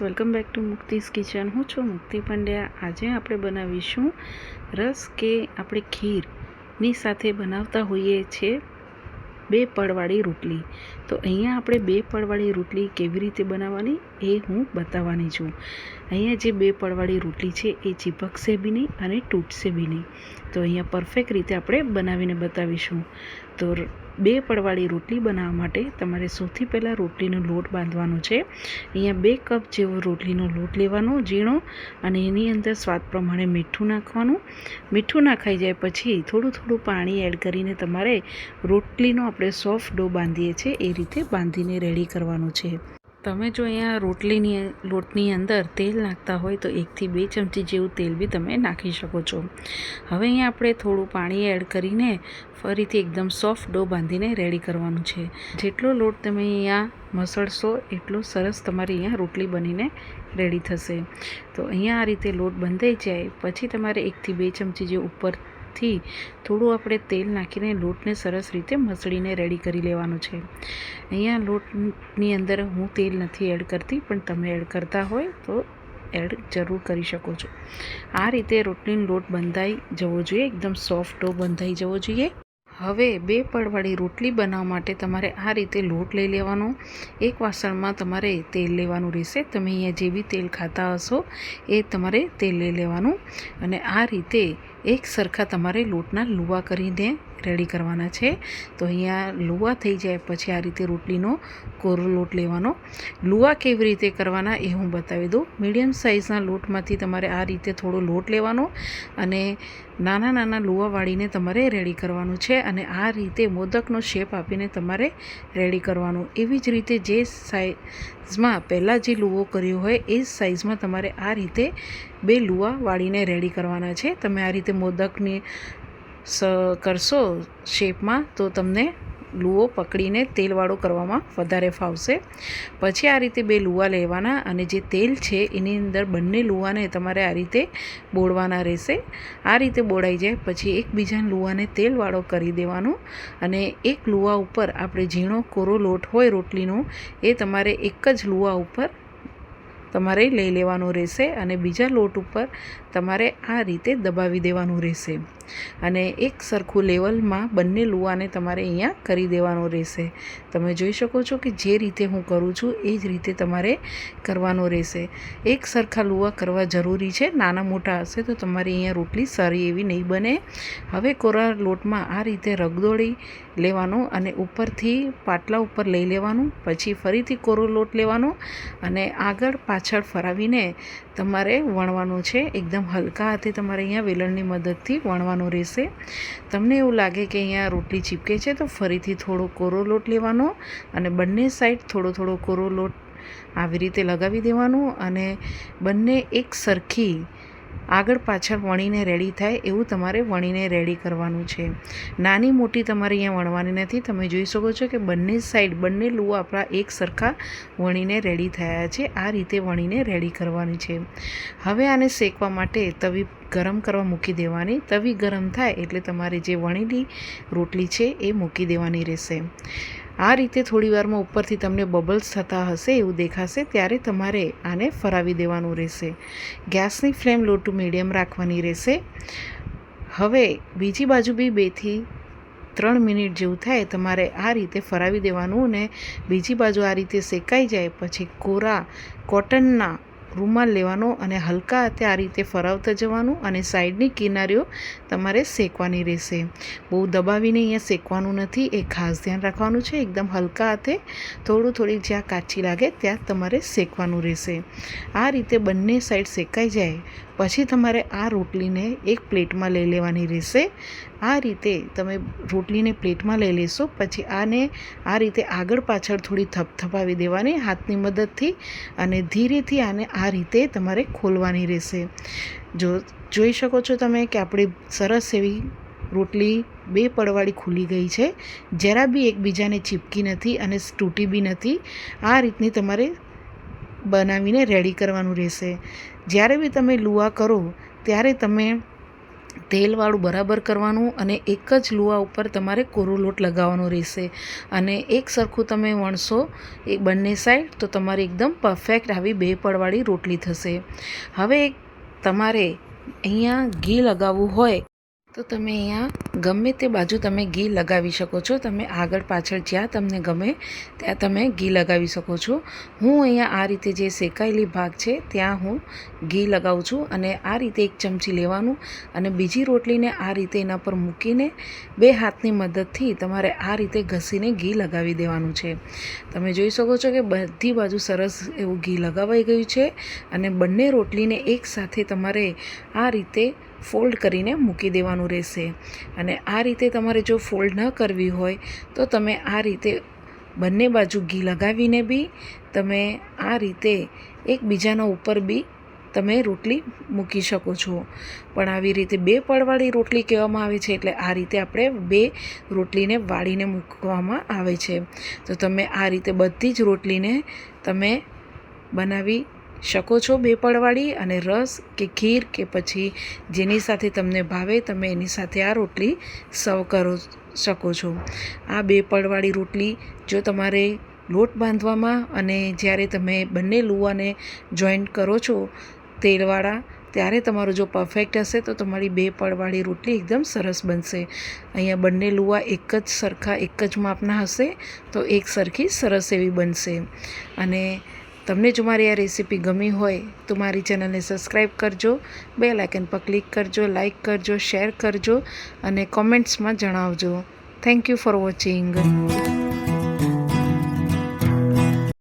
Welcome back to Mukti's kitchen. હું છું મુક્તિ પંડ્યા. આજે આપણે બનાવીશું રસ કે આપણે ખીરની સાથે બનાવતા હોઈએ છીએ બે પડવાળી રોટલી. તો અહીંયા આપણે બે પડવાળી રોટલી કેવી રીતે બનાવવાની એ હું બતાવવાની છું. અહીંયા જે બે પડવાળી રોટલી છે એ ચીપકશે બી નહીં અને તૂટશે બી નહીં તો અહીંયા પરફેક્ટ રીતે આપણે બનાવીને બતાવીશું. તો બે પડવાળી રોટલી બનાવવા માટે તમારે સૌથી પહેલાં રોટલીનો લોટ બાંધવાનો છે. અહીંયા બે કપ જેવો રોટલીનો લોટ લેવાનો, ઝીણો, અને એની અંદર સ્વાદ પ્રમાણે મીઠું નાખવાનું. મીઠું નાખાઈ જાય પછી થોડું થોડું પાણી એડ કરીને તમારે રોટલીનો આપણે સોફ્ટ ડો બાંધીએ છીએ, એ રીતે બાંધીને રેડી કરવાનો છે. તમે જો અહીંયા રોટલીની, લોટની અંદર તેલ નાખતા હોય તો એકથી બે ચમચી જેવું તેલ બી તમે નાખી શકો છો. હવે અહીંયા આપણે થોડું પાણી એડ કરીને ફરીથી એકદમ સોફ્ટ ડો બાંધીને રેડી કરવાનું છે. જેટલો લોટ તમે અહીંયા મસળશો એટલો સરસ તમારી અહીંયા રોટલી બનીને રેડી થશે. તો અહીંયા આ રીતે લોટ બંધાઈ જાય. પછી તમારે એકથી બે ચમચી જે ઉપરથી થોડું આપણે તેલ નાખીને લોટને સરસ રીતે મસળીને રેડી કરી લેવાનું છે. અહીંયા લોટની અંદર હું તેલ નથી એડ કરતી, પણ તમે એડ કરતા હોય તો એડ જરૂર કરી શકો છો. આ રીતે રોટલીનો લોટ બંધાઈ જવો જોઈએ, એકદમ સોફ્ટ બંધાઈ જવો જોઈએ. હવે બે પડવાળી રોટલી બનાવવા માટે તમારે આ રીતે લોટ લઈ લેવાનો. એક વાસણમાં તમારે તેલ લેવાનું રહેશે. તમે અહીંયા જે બી તેલ ખાતા હશો એ તમારે તેલ લઈ લેવાનું. અને આ રીતે એક સરખા તમારે લોટના લુવા કરીને રેડી કરવાના છે. તો અહીંયા લુવા થઈ જાય, પછી આ રીતે રોટલીનો કોરો લોટ લેવાનો. લુવા કેવી રીતે કરવાના એ હું બતાવી દઉં. મીડિયમ સાઇઝના લોટમાંથી તમારે આ રીતે થોડો લોટ લેવાનો અને નાના નાના લુવા વાળીને તમારે રેડી કરવાનું છે અને આ રીતે મોદકનો શેપ આપીને તમારે રેડી કરવાનું. એવી જ રીતે જે સાઇઝમાં પહેલાં જે લુવો કર્યો હોય, એ સાઇઝમાં તમારે આ રીતે બે લુવા વાળીને રેડી કરવાના છે. તમે આ રીતે મોદકની સ કરશો શેપમાં, તો તમને લુઓ પકડીને તેલવાળો કરવામાં વધારે ફાવશે. પછી આ રીતે બે લુવા લેવાના અને જે તેલ છે એની અંદર બંને લુવાને તમારે આ રીતે બોળવાના રહેશે. આ રીતે બોળાઈ જાય, પછી એકબીજાના લુવાને તેલવાળો કરી દેવાનો અને એક લુવા ઉપર આપણે ઝીણો કોરો લોટ હોય રોટલીનો, એ તમારે એક જ લુવા ઉપર તમારે લઈ લેવાનું રહેશે અને બીજા લોટ ઉપર તમારે આ રીતે દબાવી દેવાનું રહેશે. અને એક સરખું લેવલમાં બંને લુવાને તમારે અહીંયા કરી દેવાનો રહેશે. તમે જોઈ શકો છો કે જે રીતે હું કરું છું, એ જ રીતે તમારે કરવાનો રહેશે. એક સરખા લુવા કરવા જરૂરી છે, નાના મોટા હશે તો તમારી અહીંયા રોટલી સારી એવી નહીં બને. હવે કોરા લોટમાં આ રીતે રગદોળી લેવાનો અને ઉપરથી પાટલા ઉપર લઈ લેવાનું, પછી ફરીથી કોરો લોટ લેવાનો અને આગળ પાછળ ફરાવીને તમારે વણવાનું છે. એકદમ હલકા હાથે તમારે અહીંયા વેલણની મદદથી વણવાનું રહેશે. તમને એવું લાગે કે અહીંયા રોટલી ચીપકે છે, તો ફરીથી થોડો કોરો લોટ લેવાનો અને બંને સાઈડ થોડો થોડો કોરો લોટ આવી રીતે લગાવી દેવાનો અને બંને એક સરખી આગળ પાછળ વણીને રેડી થાય એવું તમારે વણીને રેડી કરવાનું છે. નાની મોટી તમારે અહીંયા વણવાની નથી. તમે જોઈ શકો છો કે બંને સાઈડ બંને લુઓ આપણા એક સરખા વણીને રેડી થયા છે. આ રીતે વણીને રેડી કરવાની છે. હવે આને શેકવા માટે તવી ગરમ કરવા મૂકી દેવાની. તવી ગરમ થાય એટલે તમારે જે વણેલી રોટલી છે એ મૂકી દેવાની રહેશે. આ રીતે થોડી વારમાં ઉપરથી તમને બબલ્સ થતા હશે એવું દેખાશે, ત્યારે તમારે આને ફરાવી દેવાનું રહેશે. ગેસની ફ્લેમ લો ટુ મીડિયમ રાખવાની રહેશે. હવે બીજી બાજુ બી બેથી ત્રણ મિનિટ જેવું થાય, તમારે આ રીતે ફરાવી દેવાનું અને બીજી બાજુ આ રીતે શેકાઈ જાય, પછી કોરા કોટનના રૂમાલ લેવાનો અને હલકા હાથે આ રીતે ફરાવતા જવાનું અને સાઈડની કિનારીઓ તમારે શેકવાની રહેશે. બહુ દબાવીને અહીંયા શેકવાનું નથી, એ ખાસ ધ્યાન રાખવાનું છે. એકદમ હલકા હાથે થોડું થોડી જ્યાં કાચી લાગે ત્યાં તમારે શેકવાનું રહેશે. આ રીતે બંને સાઈડ શેકાઈ જાય, પછી તમારે આ રોટલીને એક પ્લેટમાં લઈ લેવાની રહેશે. આ રીતે તમે રોટલીને પ્લેટમાં લઈ લેશો, પછી આને આ રીતે આગળ પાછળ થોડી થપથપાવી દેવાની હાથની મદદથી અને ધીરેથી આને આ રીતે તમારે ખોલવાની રહેશે. જો જોઈ શકો છો તમે કે આપણી સરસ એવી રોટલી બે પડવાળી ખુલી ગઈ છે. જરા બી એકબીજાને ચીપકી નથી અને તૂટી બી નથી. આ રીતની તમારે બનાવીને રેડી કરવાનું રહેશે. જ્યારે બી તમે લુવા કરો, ત્યારે તમે તેલવાળું બરાબર કરવાનું અને એક જ લુવા ઉપર તમારે કોરો લોટ લગાવવાનો રહેશે. અને એક સરખું તમે વણશો એ બંને સાઈડ તો તમારી એકદમ પરફેક્ટ આવી બે પડવાળી રોટલી થશે. હવે તમારે અહીંયા ઘી લગાવવું હોય તો તમે અહીંયા ગમે તે બાજુ તમે ઘી લગાવી શકો છો. તમે આગળ પાછળ જ્યાં તમને ગમે ત્યાં તમે ઘી લગાવી શકો છો. હું અહીંયા આ રીતે જે શેકાયેલી ભાગ છે ત્યાં હું ઘી લગાવું છું અને આ રીતે એક ચમચી લેવાનું અને બીજી રોટલીને આ રીતે એના પર મૂકીને બે હાથની મદદથી તમારે આ રીતે ઘસીને ઘી લગાવી દેવાનું છે. તમે જોઈ શકો છો કે બધી બાજુ સરસ એવું ઘી લગાવાઈ ગયું છે અને બંને રોટલીને એકસાથે તમારે આ રીતે ફોલ્ડ કરીને મૂકી દેવાનું રહેશે. અને આ રીતે તમારે જો ફોલ્ડ ન કરવી હોય, તો તમે આ રીતે બંને બાજુ ઘી લગાવીને બી તમે આ રીતે એકબીજાના ઉપર બી તમે રોટલી મૂકી શકો છો. પણ આવી રીતે બે પડવાળી રોટલી કહેવામાં આવે છે, એટલે આ રીતે આપણે બે રોટલીને વાળીને મૂકવામાં આવે છે. તો તમે આ રીતે બધી જ રોટલીને તમે બનાવી શકો છો બે પડવાળી અને રસ કે ખીર કે પછી જેની સાથે તમને ભાવે તમે એની સાથે આ રોટલી સર્વ કરો શકો છો. આ બે પડવાળી રોટલી જો તમારે લોટ બાંધવામાં અને જ્યારે તમે બંને લુવાને જોઈન્ટ કરો છો તેલવાળા, ત્યારે તમારું જો પરફેક્ટ હશે તો તમારી બે પડવાળી રોટલી એકદમ સરસ બનશે. અહીંયા બંને લુવા એક જ સરખા, એક જ માપના હશે તો એક સરખી સરસ એવી બનશે. અને તમને જો મારી આ રેસીપી ગમી હોય તો મારી ચેનલને સબસ્ક્રાઈબ કરજો બે લાઇકન પર ક્લિક કરજો, લાઇક કરજો, શેર કરજો અને કોમેન્ટ્સમાં જણાવજો. Thank you for watching.